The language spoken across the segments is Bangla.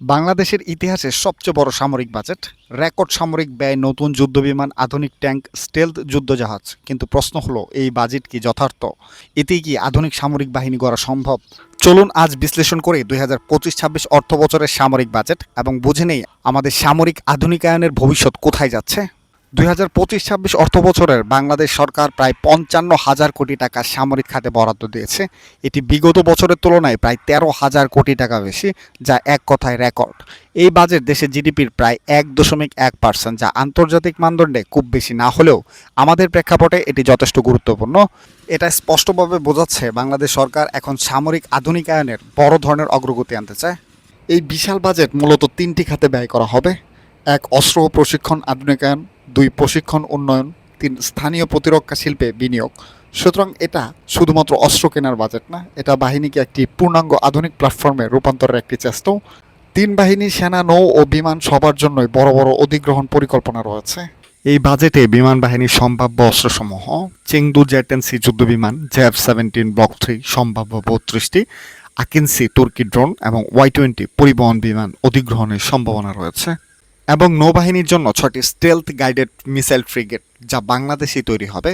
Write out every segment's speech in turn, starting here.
বাংলাদেশের ইতিহাসে সবচেয়ে বড় সামরিক বাজেট, রেকর্ড সামরিক ব্যয়, নতুন যুদ্ধবিমান, আধুনিক ট্যাঙ্ক, স্টেলথ যুদ্ধজাহাজ। কিন্তু প্রশ্ন হলো, এই বাজেট কি যথার্থ? এতে কি আধুনিক সামরিক বাহিনী গড়া সম্ভব? চলুন আজ বিশ্লেষণ করে দুই হাজার পঁচিশ ছাব্বিশ অর্থ বছরের সামরিক বাজেট এবং বুঝে নেই আমাদের সামরিক আধুনিকায়নের ভবিষ্যৎ কোথায় যাচ্ছে? দুই হাজার পঁচিশ ছাব্বিশ অর্থ বছরের বাংলাদেশ সরকার প্রায় পঞ্চান্ন হাজার কোটি টাকা সামরিক খাতে বরাদ্দ দিয়েছে। এটি বিগত বছরের তুলনায় প্রায় তেরো হাজার কোটি টাকা বেশি, যা এক কথায় রেকর্ড। এই বাজেট দেশের জিডিপির প্রায় এক দশমিক এক পার্সেন্ট, যা আন্তর্জাতিক মানদণ্ডে খুব বেশি না হলেও আমাদের প্রেক্ষাপটে এটি যথেষ্ট গুরুত্বপূর্ণ। এটা স্পষ্টভাবে বোঝাচ্ছে বাংলাদেশ সরকার এখন সামরিক আধুনিকায়নের বড় ধরনের অগ্রগতি আনতে চায়। এই বিশাল বাজেট মূলত তিনটি খাতে ব্যয় করা হবে। এক, অস্ত্র প্রশিক্ষণ আধুনিকায়ন। দুই প্রশিক্ষণ উন্নয়ন, তিন স্থানীয় প্রতিরক্ষা শিল্পে বিনিয়োগ। সুতরাং এটা শুধুমাত্র অস্ত্র কেনার বাজেট না, এটা বাহিনীকে একটি পূর্ণাঙ্গ আধুনিক প্ল্যাটফর্মে রূপান্তরের একটি চেষ্টাও। তিন বাহিনী, সেনা, নৌ ও বিমান সবার জন্যই বড় বড় অধিগ্রহণ পরিকল্পনা রয়েছে। এই বাজেটে বিমান বাহিনীর সম্ভাব্য অস্ত্রসমূহ, চেংদু জেটেন্সি যুদ্ধ বিমান জেএফ সেভেন্টিন ব্লক থ্রি সম্ভাব্য বত্রিশটি, আকিনসি তুর্কি ড্রোন এবং ওয়াই টোয়েন্টি পরিবহন বিমান অধিগ্রহণের সম্ভাবনা রয়েছে। এবং নৌবাহিনীর জন্য ছয়টি স্টেলথ গাইডেড মিসাইল ফ্রিগেট যা বাংলাদেশেই তৈরি হবে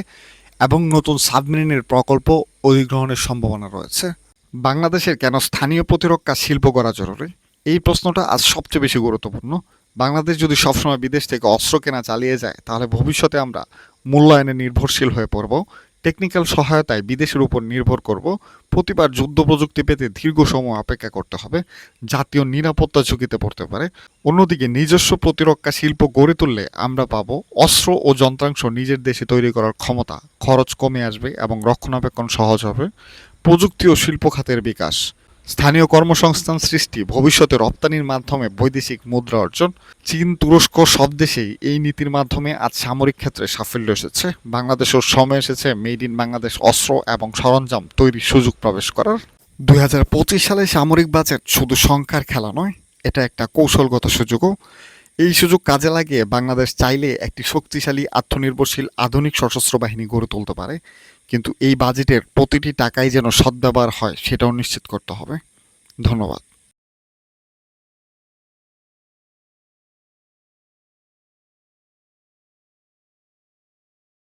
এবং নতুন সাবমেরিনের প্রকল্প অধিগ্রহণের সম্ভাবনা রয়েছে। বাংলাদেশের কেন স্থানীয় প্রতিরক্ষা শিল্প করা জরুরি? এই প্রশ্নটা আজ সবচেয়ে বেশি গুরুত্বপূর্ণ। বাংলাদেশ যদি সবসময় বিদেশ থেকে অস্ত্র কেনা চালিয়ে যায়, তাহলে ভবিষ্যতে আমরা মূল্যায়নে নির্ভরশীল হয়ে পড়ব। টেকনিক্যাল সহায়তায় বিদেশের উপর নির্ভর করব। প্রতিবার যুদ্ধ প্রযুক্তি পেতে দীর্ঘ সময় অপেক্ষা করতে হবে। জাতীয় নিরাপত্তা ঝুঁকিতে পড়তে পারে। অন্যদিকে নিজস্ব প্রতিরক্ষা শিল্প গড়ে তুললে আমরা পাব অস্ত্র ও যন্ত্রাংশ নিজের দেশে তৈরি করার ক্ষমতা। খরচ কমে আসবে এবং রক্ষণাবেক্ষণ সহজ হবে। প্রযুক্তি ও শিল্প খাতের বিকাশ। স্থানীয় কর্মসংস্থান সৃষ্টি, ভবিষ্যতে রপ্তানির মাধ্যমে বৈদেশিক মুদ্রা অর্জন। চীন, তুরস্ক সব দেশেই এই নীতির মাধ্যমে আজ সামরিক ক্ষেত্রে সাফল্য এসেছে। বাংলাদেশের সময় এসেছে মেড ইন বাংলাদেশ অস্ত্র এবং সরঞ্জাম তৈরির সুযোগ প্রবেশ করার। দুই হাজার পঁচিশ সালে সামরিক বাজেট শুধু সংখ্যার খেলা নয়, এটা একটা কৌশলগত সুযোগও। এই সুযোগ কাজে লাগিয়ে বাংলাদেশ চাইলে একটি শক্তিশালী, আত্মনির্ভরশীল, আধুনিক সশস্ত্র বাহিনী গড়ে তুলতে পারে। কিন্তু এই বাজেটের প্রতিটি টাকাই যেন সদ্ব্যবহার হয়, সেটাও নিশ্চিত করতে হবে। ধন্যবাদ।